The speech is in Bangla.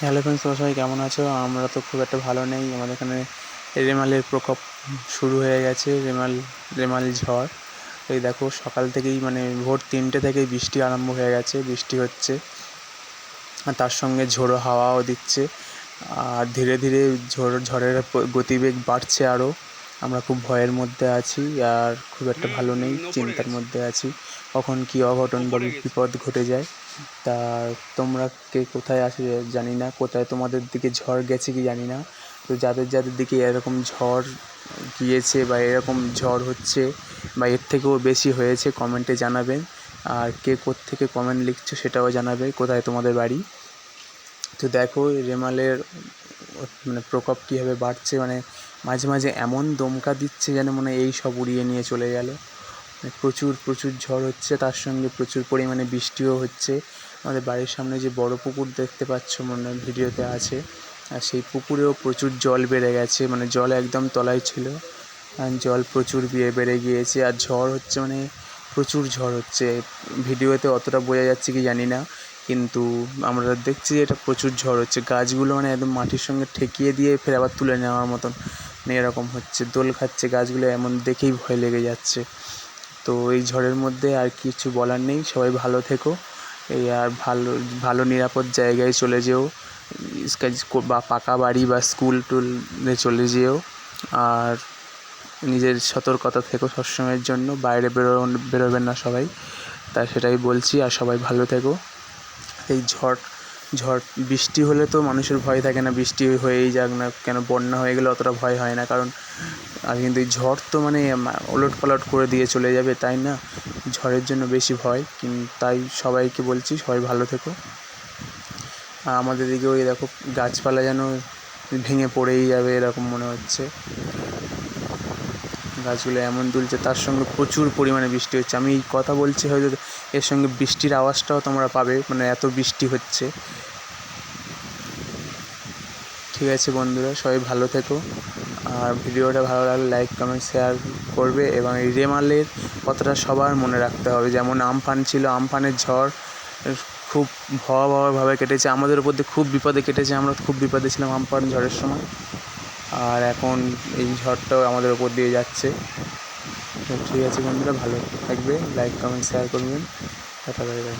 হ্যালো ফ্রেন্ডস সবাই কেমন আছো? আমরা তো খুব একটা ভালো নেই। আমাদের এখানে রেমালের প্রকোপ শুরু হয়ে গেছে, রেমাল রেমাল ঝড়। এই দেখো, সকাল থেকেই মানে ভোর তিনটে থেকেই বৃষ্টি আরম্ভ হয়ে গেছে, বৃষ্টি হচ্ছে। আর তার সঙ্গে ঝোড়ো হাওয়াও দিচ্ছে। আর ধীরে ধীরে ঝড়, ঝড়ের গতিবেগ বাড়ছে আরও আমরা খুব ভয়ের মধ্যে আছি, আর খুব একটা ভালো নেই, চিন্তার মধ্যে আছি। কখন কী অঘটন বা বিপদ ঘটে যায় তা তোমরা কে কোথায় আছো জানি না কোথায় তোমাদের দিকে ঝড় গেছে কি জানি না। তো যাদের যাদের দিকে এরকম ঝড় গিয়েছে বা এরকম ঝড় হচ্ছে বা এর থেকেও বেশি হয়েছে কমেন্টে জানাবেন। আর কে থেকে কমেন্ট লিখছো সেটাও জানাবে কোথায় তোমাদের বাড়ি। তো দেখো রেমালের মানে প্রকোপ কীভাবে বাড়ছে মানে মাঝে মাঝে এমন দমকা দিচ্ছে যেন মনে হয় এই সব উড়িয়ে নিয়ে চলে গেল। প্রচুর প্রচুর ঝড় হচ্ছে, তার সঙ্গে প্রচুর পরিমাণে বৃষ্টিও হচ্ছে। আমাদের বাড়ির সামনে যে বড় পুকুর দেখতে পাচ্ছ, মনে হয় ভিডিওতে আছে, আর সেই পুকুরেও প্রচুর জল বেড়ে গেছে মানে জল একদম তলায় ছিল। আর জল প্রচুর বিয়ে, বেড়ে গিয়েছে, আর ঝড় হচ্ছে মানে প্রচুর ঝড় হচ্ছে। ভিডিওতে অতটা বোঝা যাচ্ছে কি জানি না, কিন্তু আমরা দেখছি যে এটা প্রচুর ঝড় হচ্ছে। গাছগুলো মানে একদম মাটির সঙ্গে ঠেকিয়ে দিয়ে ফের আবার তুলে নেওয়ার মতন মানে এরকম হচ্ছে। দোল খাচ্ছে গাছগুলো, এমন দেখেই ভয় লেগে যাচ্ছে। তো এই ঝড়ের মধ্যে আর কিছু বলার নেই। সবাই ভালো থেকো। এই আর ভালো ভালো নিরাপদ জায়গায় চলে যেও। বা পাকা বাড়ি বা স্কুল টুলে চলে যেও। আর নিজের সতর্কতা থেকো সবসময়ের জন্য। বাইরে বেরো, বেরোবেন না সবাই। তা সেটাই বলছি। আর সবাই ভালো থেকো। এই ঝড় ঝড়, বৃষ্টি হলে তো মানুষের ভয় থাকে না, বৃষ্টি হয়েই যাক না কেন, বন্যা হয়ে গেলে অতটা ভয় হয় না, কারণ আর কিন্তু এই ঝড় তো মানে ওলট পালট করে দিয়ে চলে যাবে, তাই না? ঝড়ের জন্য বেশি ভয় তাই সবাইকে বলছি, সবাই ভালো থেকো। আর আমাদের দিকেও এই দেখো, গাছপালা যেন ভেঙে পড়েই যাবে, এরকম মনে হচ্ছে। গাছগুলো এমন দুলছে, তার সঙ্গে প্রচুর পরিমাণে বৃষ্টি হচ্ছে। আমি এই কথা বলছি হয়তো এর সঙ্গে বৃষ্টির আওয়াজটাও তোমরা পাবে মানে এত বৃষ্টি হচ্ছে। ঠিক আছে বন্ধুরা, সবাই ভালো থেকো। আর ভিডিওটা ভালো লাগলে লাইক কমেন্ট শেয়ার করবে এবং এই রেমালের কথাটা সবার মনে রাখতে হবে। যেমন আমফান ছিল আমফানের ঝড় খুব ভয়াবহভাবে কেটেছে। আমাদের উপর দিয়ে খুব বিপদে কেটেছে, আমরা খুব বিপদে ছিলাম আমফান ঝড়ের সময়। আর এখন এই ঝড়টাও আমাদের ওপর দিয়ে যাচ্ছে। ঠিক আছে বন্ধুরা, ভালো থাকবে। লাইক কমেন্ট শেয়ার করবেন। Tata bye bye